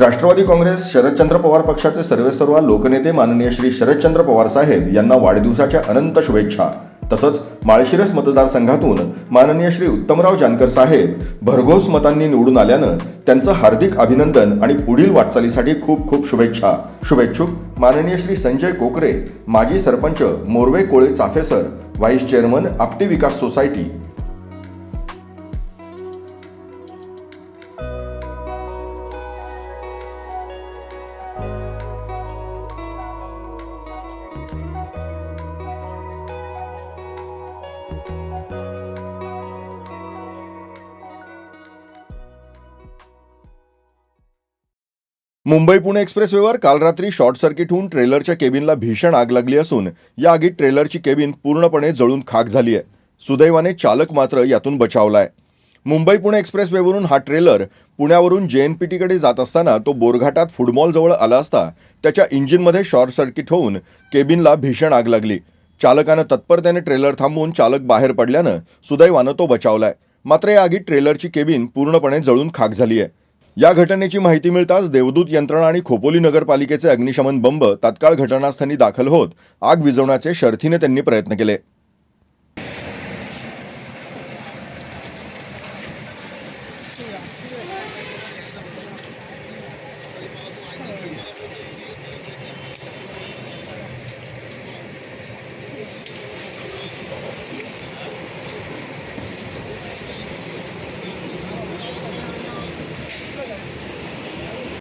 राष्ट्रवादी काँग्रेस शरदचंद्र पवार पक्षाचे सर्वेसर्वा लोकनेते माननीय श्री शरदचंद्र पवार साहेब यांना वाढदिवसाच्या अनंत शुभेच्छा. तसंच माळशिरस मतदारसंघातून माननीय श्री उत्तमराव जानकर साहेब भरघोस मतांनी निवडून आल्यानं त्यांचं हार्दिक अभिनंदन आणि पुढील वाटचालीसाठी खूप खूप शुभेच्छा. शुभेच्छुक माननीय श्री संजय कोकरे माजी sarpanch Morve Kole Chafesar vice chairman Apti Vikas society Mumbai Pune एक्सप्रेसवेवर काल रात्री शॉर्ट सर्किट होऊन ट्रेलरच्या केबिनला भीषण आग लागली असून या आगीत ट्रेलरची केबिन पूर्णपणे जळून खाक झाली आहे सुदैवाने चालक मात्र यातून बचावलाय. मुंबई पुणे एक्सप्रेसवेवरून हा ट्रेलर पुण्यावरून जे एन पी टीकडे जात असताना तो बोरघाटात फुटबॉलजवळ आला असता त्याच्या इंजिनमध्ये शॉर्ट सर्किट होऊन केबिनला भीषण आग लागली. चालकानं तत्परतेने ट्रेलर थांबवून चालक बाहेर पडल्यानं सुदैवानं तो बचावलाय. मात्र या आगीत ट्रेलरची केबिन पूर्णपणे जळून खाक झाली आहे या घटनेची माहिती मिळताच देवदूत यंत्रणा आणि खोपोली नगरपालिकेचे अग्निशमन बंब तात्काळ घटनास्थळी दाखल होत आग विझवण्याचे शर्थीने त्यांनी प्रयत्न केले.